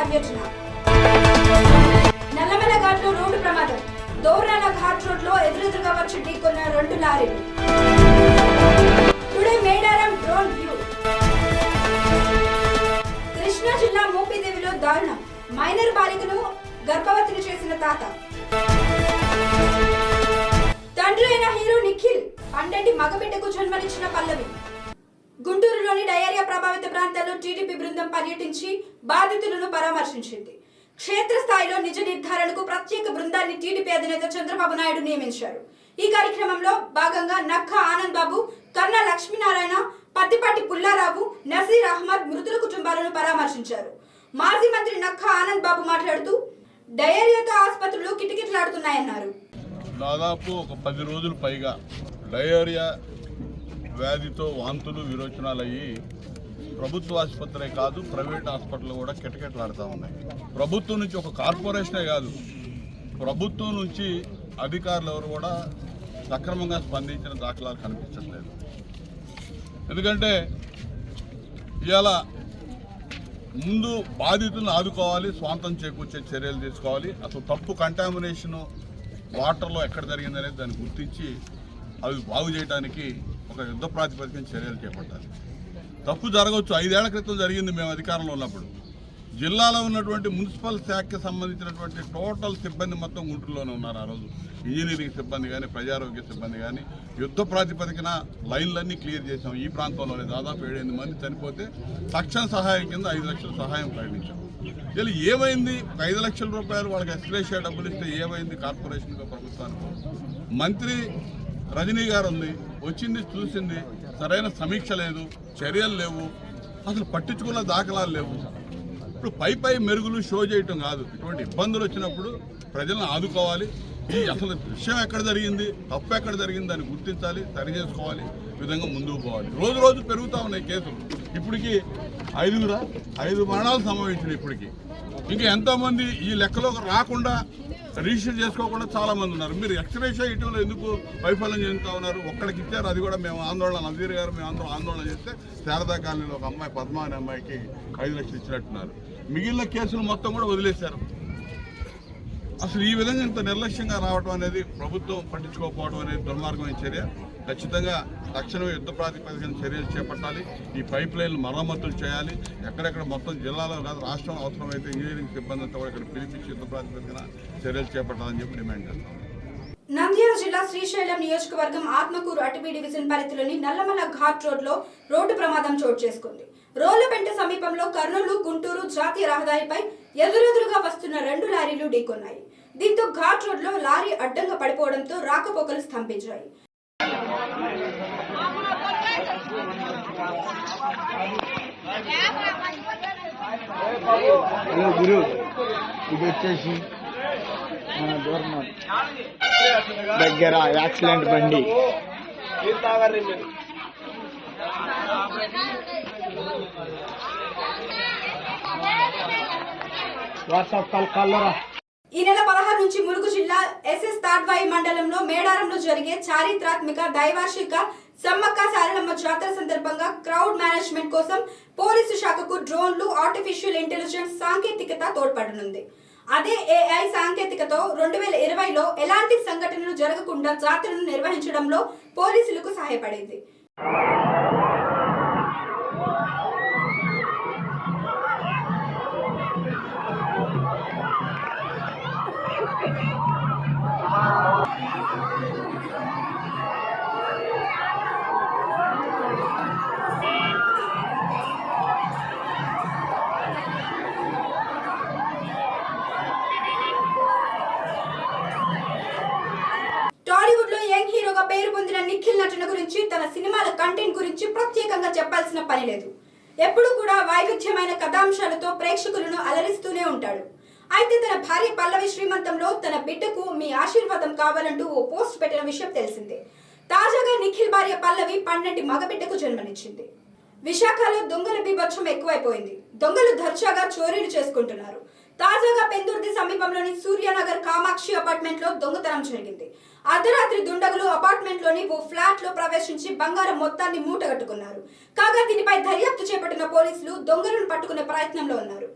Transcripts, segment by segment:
పర్యటన. నల్లమల ఘాట్లో రోడ్డు ప్రమాదం. దౌరాల ఘాట్ రోడ్లో ఎదురెదురుగా వచ్చి ఢీకొన్న రెండు లారీలు. Today Medaram drone view. Krishna జిల్లా మోపిదేవిలో దారుణం. మైనర్ బాలికను గర్భవతిని చేసిన తాత. తండ్రి అయిన హీరో నిఖిల్ పండంటి మగబిడ్డకు జన్మనిచ్చిన పల్లవి. గుంటూరులోని డయేరియా ప్రభావిత ప్రాంతాల్లో టీడీపీ బృందం పర్యటించి బాధితులను పరామర్శించింది. క్షేత్రస్థాయిలో నిజ నిర్ధారణకు ప్రత్యేక బృందాన్ని టీడీపీ అధినేత చంద్రబాబు నాయుడు నియమించారు. ఈ కార్యక్రమంలో భాగంగా నక్క ఆనంద్ బాబు కన్నా లక్ష్మీనారాయణ పత్తిపాటి పుల్లారావు నసీర్ అహ్మద్ మృతుల కుటుంబాలను పరామర్శించారు. మాజీ మంత్రి నక్క ఆనంద్ బాబు మాట్లాడుతూ డయేరియాతో ఆసుపత్రులు కిటకిటలాడుతున్నాయన్నారు. దాదాపు ఒక పది రోజులు పైగా డయేరియా వ్యాధితో వాంతులు విరోచనాలు అయ్యి ప్రభుత్వ ఆసుపత్రే కాదు ప్రైవేట్ హాస్పిటల్ కూడా కిటకిటలాడుతూ ఉన్నాయి. ప్రభుత్వం నుంచి ఒక కార్పొరేషనే కాదు. ప్రభుత్వం నుంచి అధికారులు ఎవరు కూడా సక్రమంగా స్పందించిన దాఖలాలు కనిపించట్లేదు. ఎందుకంటే ఇవాళ ముందు బాధితులను ఆదుకోవాలి స్వాంతం చేకూర్చే చర్యలు తీసుకోవాలి. అసలు తప్పు కంటామినేషను వాటర్లో ఎక్కడ జరిగిందనేది దాన్ని గుర్తించి అవి బాగు చేయడానికి ఒక యుద్ధ ప్రాతిపదికన చర్యలు చేపట్టాలి. తప్పు జరగవచ్చు. ఐదేళ్ళ క్రితం జరిగింది మేము అధికారంలో ఉన్నప్పుడు. జిల్లాలో ఉన్నటువంటి మున్సిపల్ శాఖకి సంబంధించినటువంటి టోటల్ సిబ్బంది మొత్తం గుంటూరులోనే ఉన్నారు ఆ రోజు. ఇంజనీరింగ్ సిబ్బంది కానీ ప్రజారోగ్య సిబ్బంది కానీ యుద్ధ ప్రాతిపదికన లైన్లన్నీ క్లియర్ చేసాం ఈ ప్రాంతంలోనే దాదాపు ఏడెనిమిది మంది చనిపోతే తక్షణ సహాయం కింద ఐదు లక్షల సహాయం ప్రకటించాం. ఇలా ఏమైంది? ఐదు లక్షల రూపాయలు వాళ్ళకి ఎక్స్ప్రెస్ డబ్బులు ఇస్తే ఏమైంది? కార్పొరేషన్గా ప్రభుత్వానికి? మంత్రి రజనీ గారు ఉంది వచ్చింది చూసింది. సరైన సమీక్ష లేదు చర్యలు లేవు. అసలు పట్టించుకున్న దాఖలాలు లేవు. ఇప్పుడు పై పై మెరుగులు షో చేయటం కాదు. ఇటువంటి ఇబ్బందులు వచ్చినప్పుడు ప్రజలను ఆదుకోవాలి. ఈ అసలు విషయం ఎక్కడ జరిగింది తప్పు ఎక్కడ జరిగింది దాన్ని గుర్తించాలి సరి చేసుకోవాలి విధంగా ముందుకు పోవాలి. రోజు రోజు పెరుగుతూ ఉన్నాయి కేసులు. ఇప్పటికీ ఐదుగురా ఐదు మరణాలు సంభవించినాయి ఇప్పటికీ. ఇంకా ఎంతోమంది ఈ లెక్కలోకి రాకుండా రిజిస్టర్ చేసుకోకుండా చాలా మంది ఉన్నారు. మీరు ఎక్స్రేషా ఇటీవల ఎందుకు వైఫల్యం చెందుతా ఉన్నారు? ఒక్కడికి ఇచ్చారు అది కూడా మేము ఆందోళన. నజీర్ గారు మేము అందరం ఆందోళన చేస్తే శారదా కాలనీలో ఒక అమ్మాయి పద్మ అనే అమ్మాయికి ఐదు లక్షలు ఇచ్చినట్టున్నారు. మిగిలిన కేసులు మొత్తం కూడా వదిలేశారు. అసలు ఈ విధంగా ఇంత నిర్లక్ష్యంగా రావడం అనేది ప్రభుత్వం పట్టించుకోకపోవడం అనేది దుర్మార్గమైన చర్య. ఖచ్చితంగా తక్షణం యుద్ధ ప్రాతిపదికన చర్యలు చేపట్టాలి. ఈ పైప్ లైన్లు మరమ్మతులు చేయాలి. ఎక్కడెక్కడ మొత్తం జిల్లాలో కాదు రాష్ట్రం అవసరమైతే ఇంజనీరింగ్ సిబ్బంది అంతా కూడా ఇక్కడ పిలిపించి యుద్ధ ప్రాతిపదికన చర్యలు చేపట్టాలని చెప్పి డిమాండ్ చేస్తాం. నంద్యాల జిల్లా శ్రీశైలం నియోజకవర్గం ఆత్మకూరు అటవీ డివిజన్ పరిధిలోని నల్లమల ఘాట్ రోడ్లో రోడ్డు ప్రమాదం చోటు చేసుకుంది. రోళ్ళపెంట సమీపంలో కర్నూలు గుంటూరు జాతీయ రహదారిపై ఎదురెదురుగా వస్తున్న రెండు లారీలు ఢీకొన్నాయి. దీంతో ఘాట్ రోడ్లో లారీ అడ్డంగా పడిపోవడంతో రాకపోకలు స్తంభించాయి. హలో గురు ఇది వచ్చేసి మన దూరం దగ్గర యాక్సిడెంట్ బండి. వాట్సాప్ కాల్ కల్లరా ఈ నెల పదహారు నుంచి ములుగు జిల్లా ఎస్ఎస్ తాడ్వాయి మండలంలో మేడారంలో జరిగే చారిత్రాత్మక దైవార్షిక సమ్మక్క సారలమ్మ జాతర సందర్భంగా క్రౌడ్ మేనేజ్మెంట్ కోసం పోలీసు శాఖకు డ్రోన్లు ఆర్టిఫిషియల్ ఇంటెలిజెన్స్ సాంకేతికత తోడ్పడనుంది. అదే ఏఐ సాంకేతికతో రెండు వేల ఇరవైలో ఎలాంటి సంఘటనలు జరగకుండా జాతరను నిర్వహించడంలో పోలీసులకు సహాయపడింది. గురించి తన సినిమాల కంటెంట్ గురించి ప్రత్యేకంగా చెప్పాల్సిన పని లేదు. ఎప్పుడు కూడా వైవిధ్యమైన కథాంశాలతో ప్రేక్షకులను అలరిస్తూనే ఉంటాడు. అయితే తన భార్య పల్లవి శ్రీమంతంలో తన బిడ్డకు మీ ఆశీర్వాదం కావాలంటూ ఓ పోస్ట్ పెట్టిన విషయం తెలిసిందే. తాజాగా నిఖిల్ భార్య పల్లవి పన్నెండు మగబిడ్డకు జన్మనిచ్చింది. విశాఖలో దొంగల బీభత్సం ఎక్కువైపోయింది. దొంగలు దర్జాగా చోరీలు చేసుకుంటున్నారు. తాజాగా పెందుర్తి సమీపంలోని సూర్యనగర్ కామాక్షి అపార్ట్మెంట్లో దొంగతనం జరిగింది. అర్ధరాత్రి దుండగులు అపార్ట్మెంట్లోని ఓ ఫ్లాట్లో ప్రవేశించి బంగారం మొత్తాన్ని మూటగట్టుకున్నారు. కాగా దీనిపై దర్యాప్తు చేపట్టిన పోలీసులు దొంగలను పట్టుకునే ప్రయత్నంలో ఉన్నారు.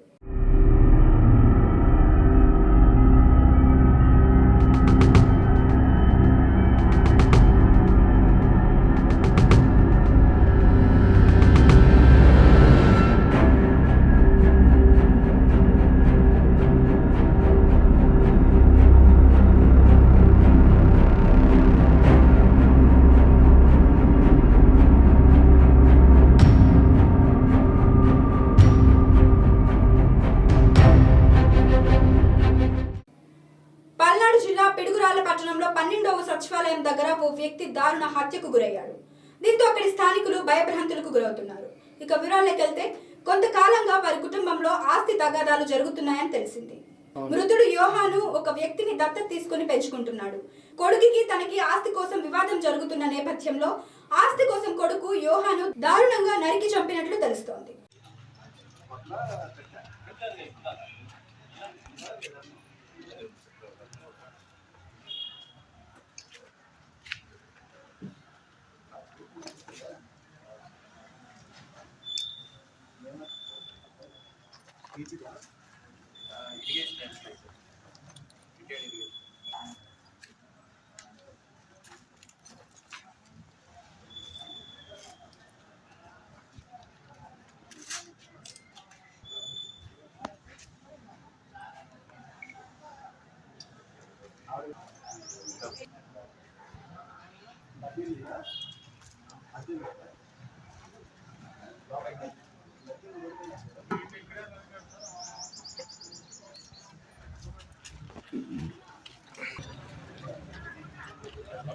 వ్యక్తి దారుణ హత్యకు గురయ్యాడు. దీంతో అక్కడి స్థానికులు భయభ్రాంతులకు గురవుతున్నారు. ఇక వివరాల్లోకి వెళ్తే కొంతకాలంగా వారి కుటుంబంలో ఆస్తి తగాదాలు జరుగుతున్నాయని తెలిసింది. మృతుడు యోహాను ఒక వ్యక్తిని దత్తత తీసుకుని పెంచుకుంటున్నాడు. కొడుకుకి తనకి ఆస్తి కోసం వివాదం జరుగుతున్న నేపథ్యంలో ఆస్తి కోసం కొడుకు యోహాను దారుణంగా నరికి చంపినట్లు తెలుస్తోంది. to God.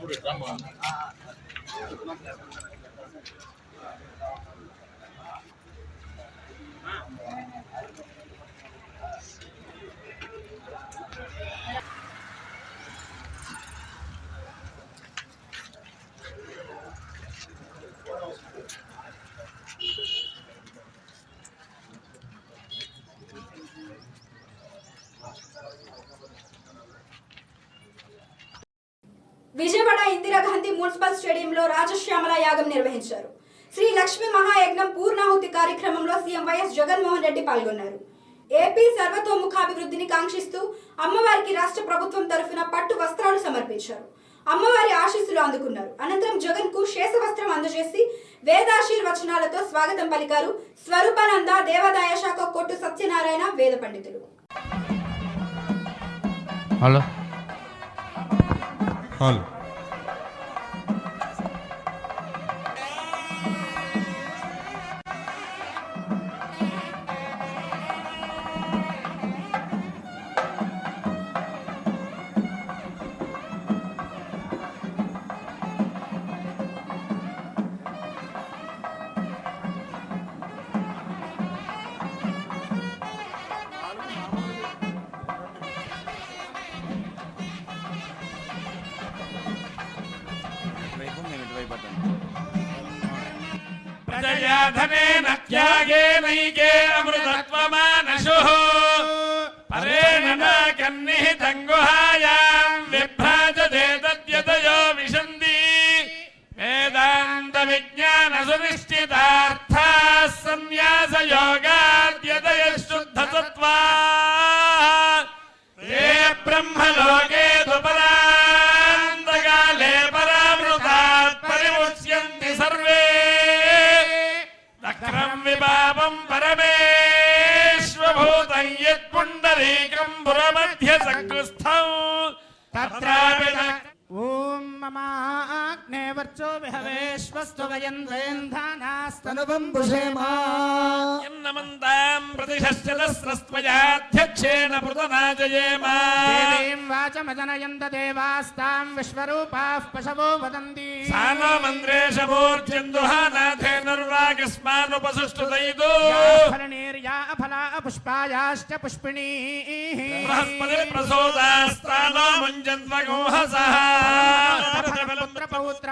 విజయవాడ మున్సిపల్ స్టేడియంలో రాజశ్యామల యాగం నిర్వహించారు. శ్రీ లక్ష్మీ మహాయజ్ఞం పూర్ణాహుతి కార్యక్రమంలో సీఎం వైఎస్ జగన్మోహన్ రెడ్డి పాల్గొన్నారు. ఏపీ సర్వతోముఖాభివృద్ధిని కాంక్షిస్తూ అమ్మవారికి రాష్ట్ర ప్రభుత్వం తరఫున పట్టు వస్త్రాలు సమర్పించారు. అమ్మవారి ఆశీస్సులు అందుకున్నారు. అనంతరం జగన్కు శేషవస్త్రం అందజేసి వేదాశీర్వచనాలతో స్వాగతం పలికారు స్వరూపానంద దేవాదాయ శాఖ కొట్టు సత్యనారాయణ వేద పండితులు. హలో. హలో. अर्जया धनेन त्यागेनैके अमृतत्वमानशुः। परेण न कन्निः तङ्गुहायाम् विभ्राजते तद्यतयो विशन्ति। वेदान्तविज्ञानसुनिश्चितार्थाः सन्न्यासयोगाद्यतयः शुद्धसत्त्वा ते ब्रह्मलोके യന്നമന്താം പ്രതിഷ്ഠതസ്രസ്ത്വയാധ്യക്ഷേണ പൃതനാജയേമ ദേവീം വാചമജനയന്ത ദേവാസ്താം വിശ്വരൂപാഃ പശവോ വദന്തി സാനോ മന്ത്രേശവോർജന്തുഹാനാഥേനുർവാകസ്മാനുപസുഷ്ടുതയിതു ഫലനീർയാ അഫലാ പുഷ്പായാശ്ച പുഷ്പിണീ ബൃഹസ്പതി പ്രസോദാസ്താനോ മുഞ്ചന്ത്വഗോഹസഃ പൗത്ര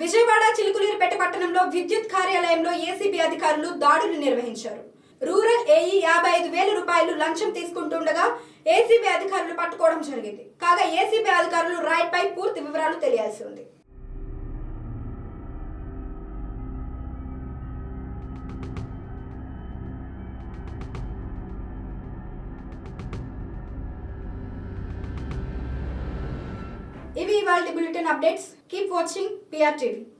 విజయవాడ చిలుకులూరిపేట పట్టణంలో విద్యుత్ కార్యాలయంలో ఏసీబీ అధికారులు దాడులు నిర్వహించారు. రూరల్ ఏఈ యాభై ఐదు వేల రూపాయలు లంచం తీసుకుంటుండగా ఏసీబీ అధికారులు పట్టుకోవడం జరిగింది. కాగా ఏసీబీ అధికారులు రైడ్ పై పూర్తి వివరాలు తెలియాల్సి ఉంది. updates, keep watching PR TV.